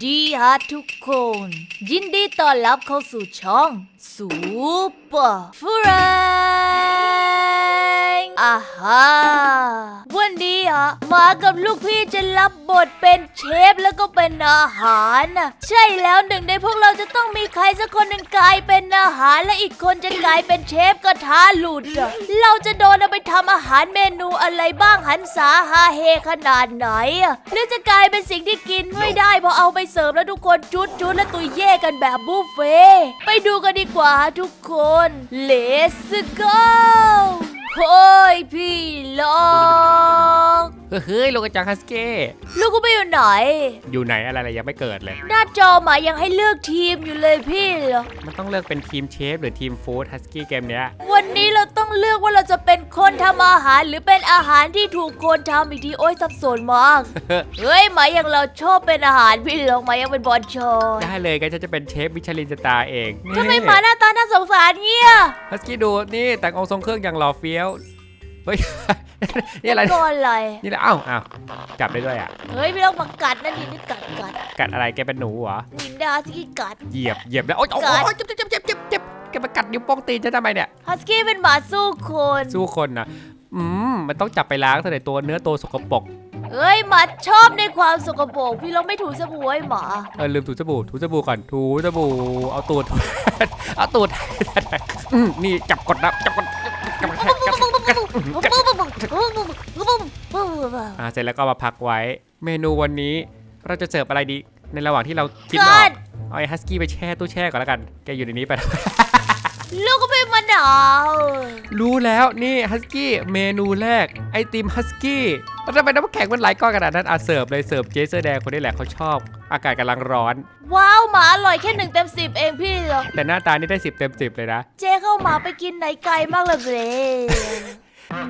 ดีฮะทุกคน ยินดีต้อนรับเข้าสู่ช่องซูเปอร์ฟรา อาฮาวันนี้ฮะมากับลูกพี่จะรับบทเป็นเชฟแล้วก็เป็นอาหารน่ะใช่แล้วหนึ่งในพวกเราจะต้องมีใครสักคนหนึ่งกลายเป็นอาหารและอีกคนจะกลายเป็นเชฟกระทะหลุดอะเราจะโดนเอาไปทำอาหารเมนูอะไรบ้างหันษาฮาเฮขนาดไหนอะหรือจะกลายเป็นสิ่งที่กินไม่ได้พอเอาไปเสิร์ฟแล้วทุกคนจุดจุดและตุยเย่กันแบบบุฟเฟ่ไปดูกันดีกว่าทุกคน Let's go โอ้ยพี่ลอง เฮ้ยโลกจังฮัสเก้ลูกกูไปอยู่ไหน อยู่ไหนอะไรๆยังไม่เกิดเลย หน้าจอหมายังให้เลือกทีมอยู่เลยพี่เหรอ มันต้องเลือกเป็นทีมเชฟหรือทีมฟู้ดฮัสกี้เกมเนี้ย วันนี้เราต้องเลือกว่าเราจะเป็นคนทำอาหารหรือเป็นอาหารที่ถูกคนทำอีกทีโอ้ยสับสนมาก เฮ้ยหมาอย่างเราชอบเป็นอาหารพี่เหรอหมายังเป็นบอลชอนได้เลยก็จะเป็นเชฟมิชลินสตาร์เองทำไมหมาหน้าตาน่าสงสารเงี้ยฮัสกี้ดูนี่แต่งองค์ทรงเครื่องอย่างหล่อเฟี้ยว เฮ้ย นี่อะไรก่อนอะไรนี่แหละอ้าวอ้าวจับได้ด้วยอะ เฮ้ยไม่ต้องมากัดนั่นนี่นี่กัดกัดกัดอะไรแกเป็นหนูเหรอ นินดาสกี้กัด เหยียบเหยียบแล้วโอ๊ยโอ๊ยกัดโอ๊ยเจ็บเจ็บเจ็บเจ็บเจ็บแกมากัดนิ้วโป้งตีนฉันทำไมเนี่ย ฮัสกี้เป็นหมาสู้คนสู้คนนะอืมมันต้องจับไปล้างเท่าไหร่ตัวเนื้อตัวสกปรกเฮ้ยหมาชอบในความสกปรกพี่เราไม่ถูสบู่ให้หมาเออลืมถูสบู่ถูสบู่ก่อนถูสบู่เอาตูดเอาตูดอืมนี่จับกดนะจับกดจับกดจับกดจับกด อ่าเสร็จแล้วก็มาพักไว้ เมนูวันนี้เราจะเสิร์ฟอะไรดี ในระหว่างที่เราคิดไม่อกัอกดเอาไอ้ฮัสกี้ไปแช่ตู้แช่ก่อนแล้วกัน แกอยู่ในนี้ไป ลูกก็เป็นมะนาวรู้แล้วนี่ฮัสกี้เมนูแรกไอติมฮัสกี้แล้วทำไมน้ำแข็งมันไหลก้อนขนาดนั้นอะเสิร์ฟเลยเสิร์ฟเจเซอร์แดงคนนี้แหละเขาชอบ อากาศกำลังร้อน ว้าวหมาอร่อยแค่หนึ่งเต็มสิบเองพี่เหรอแต่หน้าตานี่ได้สิบเต็มสิบเลยนะ เจ๊เข้ามาไปกินไหนไกลมากเลยเบร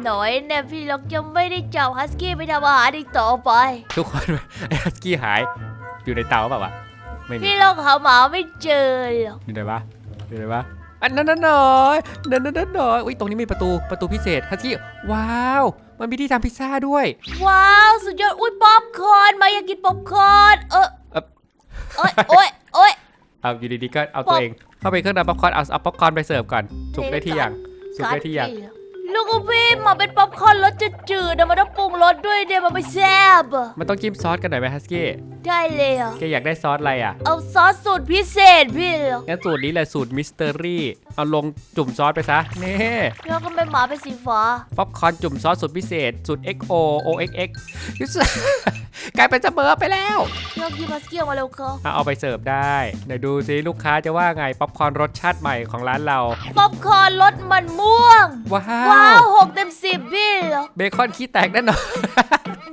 หน่อยเนี่ยพี่ล็อกยังไม่ได้จับฮัสกี้ไปทำอาหารอีกต่อไป ทุกคน ไอ้ฮัสกี้หาย อยู่ในเตาเปล่าวะไม่มีพี่ล็อกหาหมาไม่เจอหรอกอยู่ไหนวะอยู่ไหนวะอันนั้นนั่นหน่อยนั่นนั่นนั่นหน่อยอุ้ยตรงนี้มีประตูประตูพิเศษฮัสกี้ว้าว มันมีที่ทำพิซซ่าด้วยว้าวสุดยอดอุ้ยป๊อปคอร์นมาอยากกินป๊อปคอร์นเออเอ๊ะโอ๊ยโอ๊ยโอ๊ย เอาอยู่ดีๆก็เอาตัวเองเข้าไปเครื่องทำป๊อปคอร์นเอาเอาป๊อปคอร์นไปเสิร์ฟก่อนสุกได้ที่อย่างสุกได้ที่อย่าง ลูกพี่มาเป็นป๊อปคอร์นรสจืดๆนะมันต้องปรุงรสด้วยเดี๋ยวมันไม่แซ่บอะมันต้องจิ้มซอสกันหน่อยไหมฮัสกี้ได้เลยอะแกอยากได้ซอสอะไรอะ เอาซอสสูตรพิเศษพี่เหรองั้นสูตรนี้แหละสูตรมิสเตอรี่เอาลงจุ่มซอสไปซะนี่แล้วก็เป็นหมาเป็นสีฟ้าป๊อปคอร์นจุ่มซอสสูตรพิเศษสูตร XO OXX ยุส กลายเป็นเสมอไปแล้ว เลือกยิมัสเกียวมาเร็วเขาอะเอาไปเสิร์ฟได้เดี๋ยวดูซิลูกค้าจะว่าไงป๊อปคอร์นรสชาติใหม่ของร้านเรา ป๊อปคอร์นรสมันม่วง ว้าว้าววหกเต็มสิบพี่เหรอเบคอนขี้แตกแน่นอน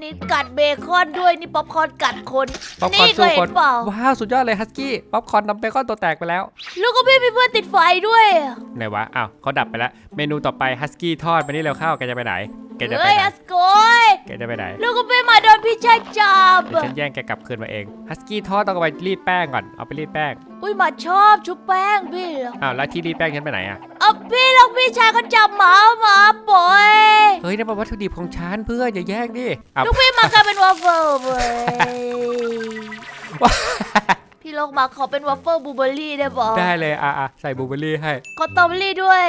นี่กัดเบคอนด้วยนี่ป๊อปคอร์นกัดคนป๊อปคอร์นี่นเคสู้ยเห็คนนเปล่า ว้าวสุดยอดเลยฮัสกี้ป๊อปคอร์นนำเบคอนตัวแตกไปแล้วลูกก็พี่มีเพื่อนติดไฟด้วยอะไหนวะ อ้าวเขาดับไปแล้ว เมนูต่อไปฮัสกี้ทอดมานี่เร็วเข้าแกจะไปไหน แกจะไปเฮ้ยไหนอัสโกยแกจะไปไหนลูกก็พี่มาโดนพี่ชายจับ เดี๋ยวฉันแย่งแกกลับคืนมาเองฮัสกี้ทอดต้องเอาไปรีดแป้งก่อนเอาไปรีดแป้งอุ้ยหมาชอบชุบแป้งพี่เหรออ้าวแล้วที่รีดแป้งฉันไปไหนอะเอาพี่ลูกพี่ชายเขาจับหมาหมาปล่อยเฮ้ยนั่นเป็นวัตถุดิบของฉันเพื่อนอย่าแย่งดิอ้าวลูกพี่มากลายเป็นวอฟเฟิลเว้ยว้าพี่ลูกมาขอเป็นวอฟเฟิลบลูเบอร์รี่ได้ปะได้เลยอะอะใส่บลูเบอร์รี่ให้ขอสตรอเบอร์รี่ด้วย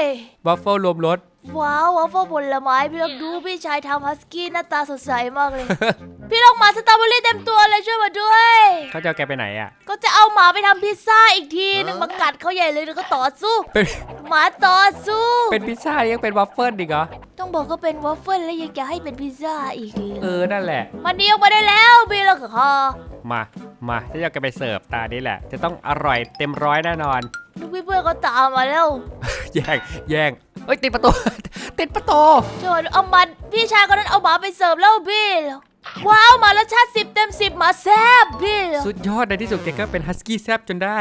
วัฟเฟิลรวมรส ว้าววอฟเฟิลผลไม้พี่ลูกดูพี่ชายทำฮัสกี้หน้าตาสดใสมากเลย พี่ลูกหมาสตรอเบอร์รี่เต็มตัวเลยช่วยมาด้วย เขาจะเอาแกไปไหนอะ ก็จะเอาหมาไปทำพิซซ่าอีกทีนึงมากัดเขาใหญ่เลยแล้วก็ต่อสู้ เป็นหมาต่อสู้ เป็นพิซซ่ายังเป็นวัฟเฟิลอีกเหรอ ต้องบอกก็เป็นวอฟเฟิลแล้วยังจะให้เป็นพิซซ่าอีกเหรเอออนั่นแหละ มันนี้ออกมาได้แล้วพี่ลูกค่ะมา มาฉันจะเอาแกไปเสิร์ฟตานี้แหละ จะต้องอร่อยเต็มร้อยแน่นอน ลูกพี่เพื่อนก็ตามมาแล้ว แย่งแย่ง เอ้ยติดประตู ติดประตูจนเอามันพี่ชายคนนั้นเอาหมาไปเสิร์ฟแล้วพี่เหรอว้าวหมารสชาติสิบเต็มสิบหมาแซ่บพี่เหรอสุดยอดในที่สุดแกก็เป็นฮัสกี้แซบจนได้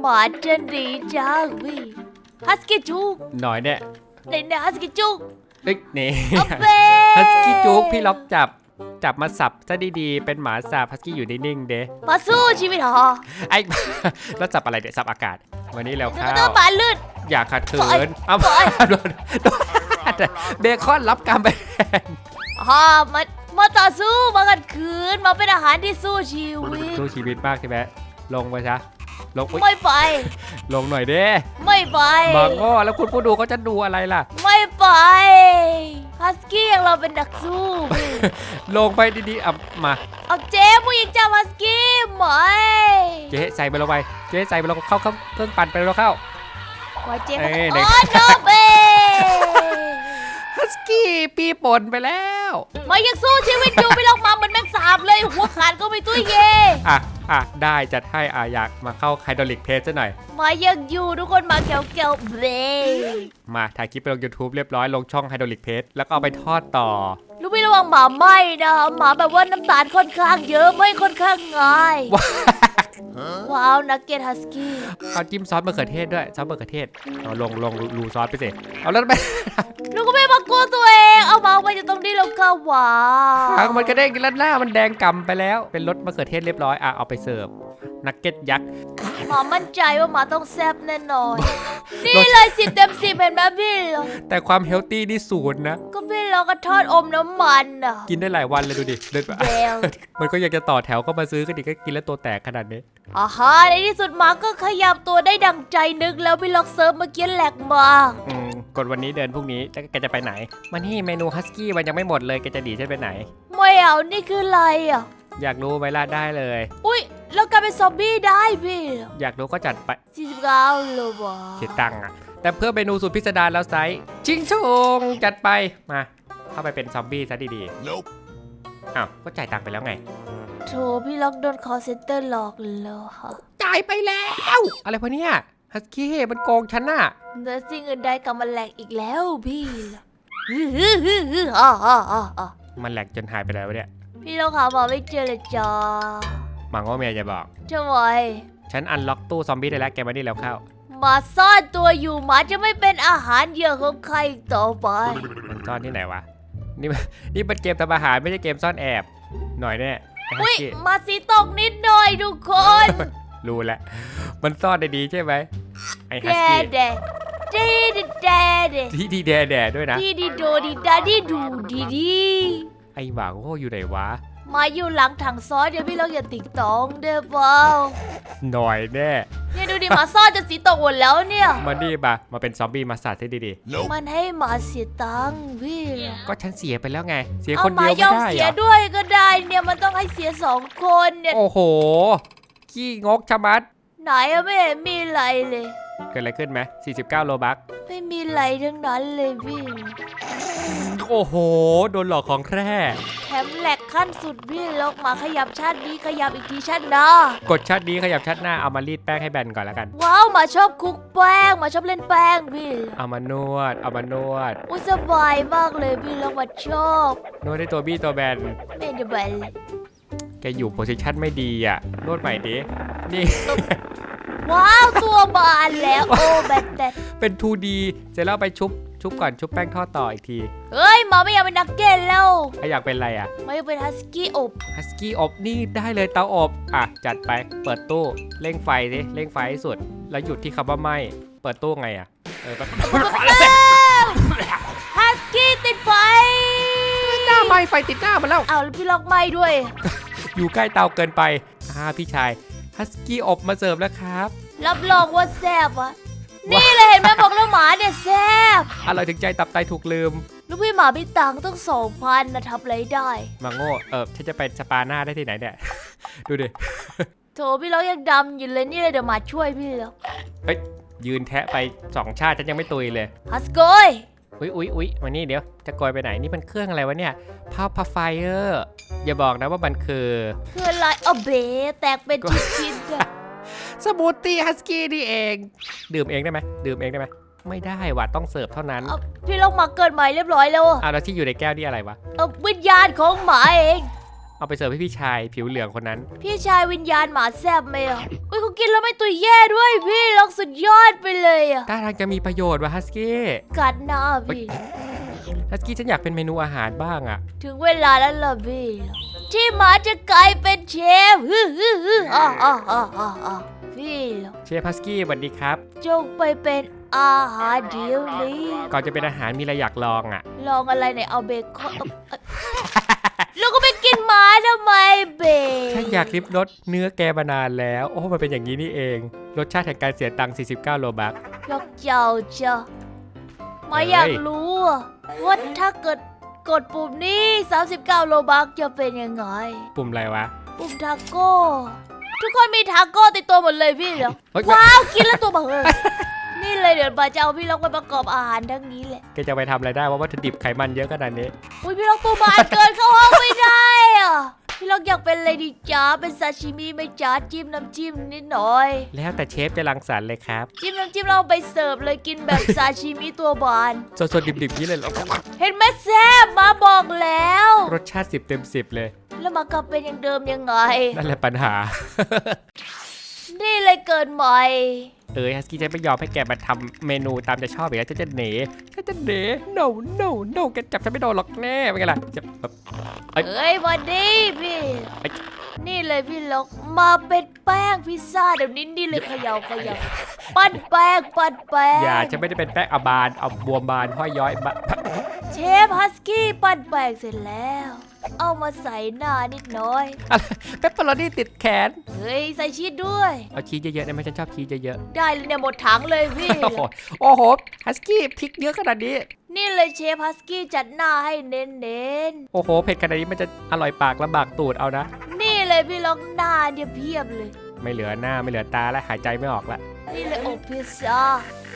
หมาจะดีจังพี่ฮัสกี้จุกหน่อยเนี่ยในในฮัสกี้จุกเอ้ยนี่ เอาเป้ฮัสกี้จุกพี่ล็อกจับ จับมาสับซะดีๆ เป็นหมาสับฮัสกี้อยู่นิ่งๆเด้มาสู้ชีวิตเหรอไอ้แล้วสับอะไรเดี๋ยวสับอากาศ วันนี้แล้วแล้วข้าก็ต้องวหมาลื่นอย่าขัดขืปล่อยนเอาปล่อย โดนโดนเบคอนรับกรรมไปแทนฮ่ามันมาต่อสู้มากันคืนมาเป็นอาหารที่สู้ชีวิต สู้ชีวิตมากใช่ไหมลงไปซะลงอุ๊ยไม่ไป ลงหน่อยเด้ไม่ไป บางอ้อแล้วคุณผู้ดูเขาจะดูอะไรล่ะ ไม่ไป ฮัสกี้อย่างเราเป็นนักสู้ ลงไปดีๆอะมา เอาเจ๊ผู้หญิงจับฮัสกี้ไหมเจ๊ใส่ไปลงไป เจ๊ใส่ไปลงเข้าเข้าเครื่องปั่นไปแล้วเข้าไว้เจ๊เอ้เขายโอ้เด็กนบเอฮัสกี้ปีป่นไปแล้ว มายังสู้ชีวิตอยู่ไม่ลงมาเหมือนแมงสาบเลย หัวขาดก็ไม่ตุ้ยเย่อะ อะได้จัดให้อะอยากมาเข้าไฮดรอลิกเพจซะหน่อย มายังอยู่ทุกคนมาเกี่ยวเกี่ยวเบรมาถ่ายคลิปไปลง YouTube เรียบร้อยลงช่องไฮดรอลิกเพจแล้วก็เอาไปทอดต่อ ลูกพี่ระวังหมาไหมนะหมาแบบว่าน้ำตาลค่อนข้างเยอะไม่ค่อนข้างง่าย ว้าวนักเก็ตฮัสกี้เอาจิ้มซอสมะเขือเทศด้วยซอสมะเขือเทศเอาลงลงรูซอสไปสิเอาแล้วไปลูกก็ไม่มากลัวตัวเองเอาหมาไปจากตรงนี้แล้วก็ว้าทางวมันกระเด้งแล้วหน้ามันแดงกำไปแล้ว เป็นรสมะเขือเทศเรียบร้อยอะเอาไปเสิร์ฟนักเก็ตยักษ์หมามั่นใจว่าหมาต้องแซ่บแน่นอน นี่เลยสิบเต็มสิบเห็นไหมพี่เหรอแต่ความเฮลตี้นี่ศูนย์นะ ก็พี่เราก็ทอดอมน้ำมันอะกินได้หลายวันเลยดูดิเดินไปเบลมันก็อยากจะต่อแถวเข้ามาซื้อกันอีกก็กินแล้วตัวแตกขนาดนี้ อ่าฮะในที่สุดหมาก็ขยับตัวได้ดังใจนึกแล้วพี่ล็อกเซิร์ฟเมื่อกี้แหลกมากอืมกดวันนี้เดินพรุ่งนี้แล้วแกจะไปไหน มานี่เมนูฮัสกี้มันยังไม่หมดเลยแกจะดีฉันไปไหน ไม่เอานี่คืออะไรอะ อยากรู้ไหมล่ะได้เลย อุ้ยเรากลายเป็นซอมบี้ได้พี่อยากรู้ก็จัดไป49โลบาเสียตังค์อะแต่เพื่อเมนูสุดพิสดารแล้วไซส์ชิงชงจัดไปมา เข้าไปเป็นซอมบี้ซะดีๆอ้าวก็จ่ายตังค์ไปแล้วไง โถพี่ล็อกโดนคอเซ็นเตอร์หลอกแล้วค่ะจ่ายไปแล้ว อะไรพะเนี่ยฮัสกี้มันโกงฉันน่ะเนื้อสิ่งอื่นใดกลับมาแหลกอีกแล้วพี่ฮึฮึฮึฮึอ่าอ่าอ่าอ่ามันแหลกจนหายไปแล้วเนี่ยพี่ล็อกหาหมาไม่เจอเลยจ้ามังว่าเมียจะบอกทำไมฉันอันล็อกตู้ซอมบี้ได้แล้วแกมานี่แล้วเข้า หมาซ่อนตัวอยู่หมาจะไม่เป็นอาหารเหยื่อของใครอีกต่อไปมันซ่อนที่ไหนวะ นี่มันนี่เป็นเกมทำอาหารไม่ใช่เกมซ่อนแอบ หน่อยแน่ไอ้ฮัอุ้สยกี้หมาสีตกนิดหน่อยทุกคนรู้แล้วมันซ่อนได้ดีใช่ไหมไอ้ฮัแดสกี้แดดีดีแดเดที่ดีแดแดด้วยนะ ดีดีโดดีดาดีดูดีดีไอ้หมาโง่อยู่ไหนวะ มาอยู่หลังถังซอสเดี๋ยวพี่ล็อกอย่าติ๊กตองเด้อเปล่าหน่อยแน่เนี่ย ดูดิหมาซ่อนจะสีตกหมดแล้วเนี่ย มานี่มามาเป็นซอมบี้มาสัตว์ให้ดีมันให้หมาเสียตังค์พี่ๆ ก็ฉันเสียไปแล้วไง เสียเอาคนหมาเดียวยอไม่มได้เสีเหรยอด้วยก็ได้เนี่ยมันต้องให้เสียสองคนเนี่ยโอ้โห ขี้งกชะมัด ไหนอะไม่เห็นมีอะไรเลย เกิดอะไรขึ้นไหม49 โลบัก ไม่มีอะไรทั้งนั้นเลยพี่โอ้โห โดนหลอกของแคร่แถมแหลก ขั้นสุดพี่ล็อกหมาขยับชาตินี้ขยับอีกทีชาติหน้ากดชัดนี้ขยับชัดหน้าเอามารีดแป้งให้แบนก่อนแล้วกัน ว้าวหมาชอบคุกแป้งหมาชอบเล่นแป้งพี่เอามานวด เอามานวด อุ้ยสบายมากเลยพี่ล็อกหมาชอบนวดให้ตัวบี้ตัวแบนไม่ได้ไปเลยแกอยู่โพสิชันไม่ดีอะ นวดใหม่ดิ นี่ ว้าวตัวบานแล้วโอ้แบตแบตเป็น 2D เสร็จแล้วเอาไปชุบ ชุบก่อนชุบแป้งทอดต่ออีกทีเฮ้ยหมาไม่อยากเป็นนักเก็ตแล้วถ้าอยากเป็นอะไรอะไม่อยากเป็นฮัสกี้อบฮัสกี้อบนี่ได้เลยเตาอบอะจัดไปเปิดตู้เร่งไฟสิเร่งไฟให้สุด แล้วหยุดที่คำว่าไหมเปิดตู้ไงอะเออแป๊บฮัสกี้ติดไฟหน้าไหมไฟติดหน้ามาแล้วเอาแล้วพี่ล็อกไหม้ด้วย อยู่ใกล้เตาเกินไปอ่าพี่ชายฮัสกี้อบมาเสิร์ฟแล้วครับ รับรองว่าแซ่บอะ นี่เลยเห็นไหมบอกแล้วหมาเนี่ยแซ่บอร่อยถึงใจตับไตถูกลืม ลูกพี่หมาพี่ตังค์ต้องสองพันนะทำอะไรได้ มาโง่เออฉันจะไปสปาหน้าได้ที่ไหนเนี่ย ดูดิ โถพี่ล็อกยังดำอยู่เลยนี่เลยเดี๋ยวหมาช่วยพี่ล็อกยืนแทะไปสองชาติฉันยังไม่ตุยเลยฮัสโกยอุ๊ยอุ๊ยอุ๊ยวันนี้เดี๋ยวจะโกยไปไหนนี่มันเครื่องอะไรวะเนี่ยพาวพาไฟเออร์อย่าบอกนะว่ามันคือ คืออะไรเอาเบแตกเป็นชิ้นๆอะ สมูทตี้ฮัสกี้นี่เอง ดื่มเองได้ไหมดื่มเองได้ไหมไม่ได้ว่ะต้องเสิร์ฟเท่านั้นเอาพี่ล็อกหมาเกิดใหม่เรียบร้อยแล้วอะอะแล้วที่อยู่ในแก้วนี่อะไรวะเอาวิญญาณของหมาเอง เอาไปเสิร์ฟให้พี่ชายผิวเหลืองคนนั้น พี่ชายวิญญาณหมาแซบไหมอะอุ้ยเขากินแล้วไม่ตุยแย่ด้วยพี่ล็อกสุดยอดไปเลยอะถ้าทางจะมีประโยชน์ว่ะฮัสกี้กัดหน้าพี่ฮัสกี้ฉันอยากเป็นเมนูอาหารบ้างอะ ถึงเวลาแล้วล่ะพี่ที่หมาจะกลายเป็นเชฟฮึฮึฮึอ่าอ่าอ่าอ่า อ่าพี่ล็อกเชฟฮัสกี้สวัสดีครับ จงไปเป็นอาหารเดี๋ยวนี้ ก่อนจะเป็นอาหารมีอะไรอยากลองอะ ลองอะไรไหนอยเอาเบคอนเอ้าแล้วก็ไปกินหมาทำไมเบฉันอยากริบรสเนื้อแกมานานแล้ว โอ้มันเป็นอย่างนี้นี่เอง รสชาติแห่งการเสียตังค์ 49 โลบักยกเจ้าจ้ะมาเอ้ยอยากรู้อะว่าถ้าเกิดกดปุ่มนี้ 39 โลบักจะเป็นยังไง ปุ่มอะไรวะ ปุ่มทาโก้ ทุกคนมีทาโก้ติดตัวหมดเลยพี่เหรอเฮ้ย ว้าวกินแล้วตัวเบอนี่เลยเดี๋ยวบาจะเอาพี่ล็อกไปประกอบอาหารทั้งนี้แหละแกจะไปทำอะไรได้ว่าวัตถุดิบไขมันเยอะขนาดนี้ อุ้ยพี่ล็อกตัวบานเกินเข้าห้องไม่ได้อะพี่ล็ อกอยากเป็นอะไรดีจ้าเป็นซาชิมิไหม่จ้าจิ้มน้ำจิ้มนิดหน่อย แล้วแต่เชฟจะรังสรรค์เลยครับ จิ้มน้ำจิ้มเราไปเสิร์ฟเลยกินแบบซาชิมิตัวบาน สดๆดิบๆนี้เลยเหรอเห็นไหมแซ่บมาบอกแล้ว รสชาติ10เต็ม10เลย แล้วมากลับเป็นอย่างเดิมยังไง นั่นแหละปัญหา นี่เลยเกิดใหม่ เออฮัสกี้จะไม่ยอมให้แกมาทำเมนูตามใจชอบอีกแล้วฉันจะหนีฉันจะหนี no no no แกจับฉันไม่โดนหรอกแน่เป็นไงล่ะจะแบบเอ้ยเอ้ยวันนี้พี่เอ้ยนี่เลยพี่ล็อกมาเป็นแป้งพิซซ่าเดี๋ยวนี้นี่เลยเขย่าเขย่าปั้นแป้งปั้นแป้งอย่าฉันไม่ได้เป็นแป้งเอาบานเอาบวมบานห้อยย้อยบะเชฟฮัสกี้ปั้นแป้งเสร็จแล้ว เอามาใส่หน้านิดหน้อย อะไรเปปเปอโรนี่ติดแขน เฮ้ย ใส่ชีสด้วย เอาชีสเยอะๆได้ไหมฉันชอบชีสเยอะได้เลยเนี่ยหมดถังเลยพี่ ๆ โอ้โหโอ้โหฮัสกี้พริกเยอะขนาดนี้ นี่เลยเชฟฮัสกี้จัดหน้าให้เน้นโอ้โหเผ็ดขนาดนี้มันจะอร่อยปากลำบากตูดเอานะ ๆ นี่เลยพี่ล็อกหน้าเนี่ยเพียบเลย ไม่เหลือหน้าไม่เหลือตาแล้วหายใจไม่ออกละ นี่เลยอบพิซซ่า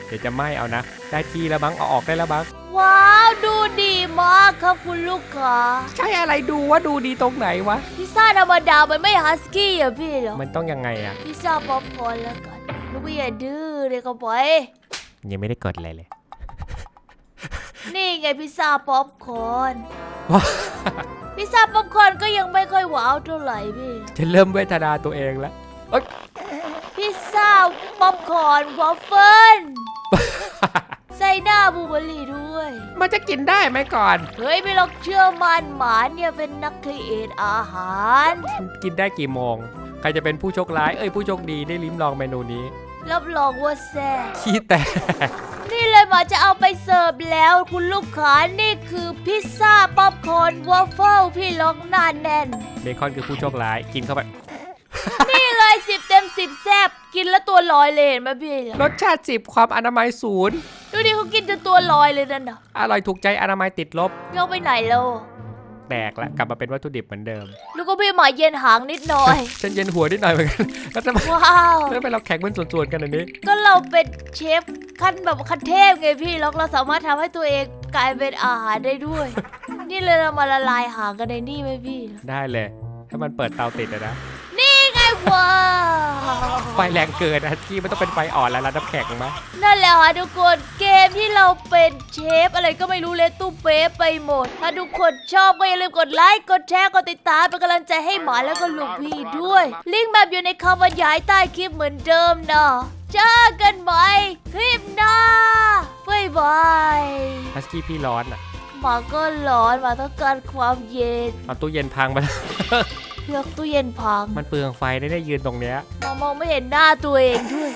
เดี๋ยวจะไหม้เอานะ ได้ทีแล้วมั้งเอาออกได้แล้วมั้ง ว้าว ดูดีมากครับคุณลูกค้าใช่อะไรดูว่าดูดีตรงไหนวะ พิซซ่าธรรมดามันไม่ฮัสกี้อะพี่เหรอมันต้องยังไงอะพิซซ่าป๊อปคอร์นแล้วกันลูกพี่อย่าดื้อเลยก็ไปยังไม่ได้กดอะไรเลย นี่ไงพิซซ่าป๊อปคอร์นว้า พิซซ่าป๊อปคอร์นก็ยังไม่ค่อยว้าวเท่าไหร่พี่ ฉันเริ่มเวทนาตัวเองแล้วเอ้ยพิซซ่าป๊อปคอร์นวอฟเฟิลใส่ หน้าบลูเบอร์รี่ด้วย มันจะกินได้ไหมก่อน เฮ้ยไม่ลองเชื่อมันหมาเนี่ยเป็นนักครีเอทอาหาร กินได้กี่โมง ใครจะเป็นผู้โชคร้าย เอ้ยผู้โชคดีได้ลิ้มลองเมนูนี้ รับรองว่าแซ่บขี้แตกนี่เลยหมาจะเอาไปเสิร์ฟแล้วคุณลูกค้านี่คือพิซซ่าป๊อปคอร์นวอฟเฟิลพี่ล็อกหน้าแน่นเบคอนคือผู้โชคร้ายกินเข้าไป นี่เลย สิบเต็มสิบแซบกินแล้วตัวลอยเลยเห็นไหมพี่รสชาติสิบความอนามัยศูนย์ดูดิเขากินจนตัวลอยเลยนั่นน่ะอร่อยถูกใจอนามัยติดลบยกไปไหนแล้วแตกละกลับมาเป็นวัตถุดิบเหมือนเดิมลูกก็พี่หมาเย็นหางนิดหน่อยฉันเย็นหัวนิดหน่อยเหมือนกันแล้วทำไมว้าวแล้วทำไมเราแข็งเป็นส่วนๆกันอันนี้ ก็เราเป็นเชฟขั้นแบบขั้นเทพไงพี่ล็อกเราสามารถทำให้ตัวเองกลายเป็นอาหารได้ด้วย นี่เลยเรามาละลายหางกันในนี่ไหมพี่ ได้เลย ถ้ามันเปิดเตาติดอะนะนี่ไง ว้าวไฟแรงเกินนะที่มันต้องเป็นไฟอ่อนแล้วแล้วน้ำแข็งไหมนั่นแหละค่ะทุกคนเกมที่เราเป็นเชฟอะไรก็ไม่รู้เลยตู้เป๊ะไปหมด ถ้าทุกคนชอบก็อย่าลืมกดไลค์กดแชร์กดติดตามเป็นกำลังใจให้หมาแล้วก็ลูกพี่ด้วย ลิงก์แบบอยู่ในคำบรรยายใต้คลิปเหมือนเดิมนะเจอกันใหม่คลิปหน้าบ๊ายบายฮัสกี้พี่ร้อนอะหมาก็ร้อนหมาต้องการความเย็นเอาตู้เย็นพังไปแล้ว เลือกตู้เย็นพังมันเปลืองไฟได้ได้ยืนตรงเนี้ยหมามองไม่เห็นหน้าตัวเองด้วย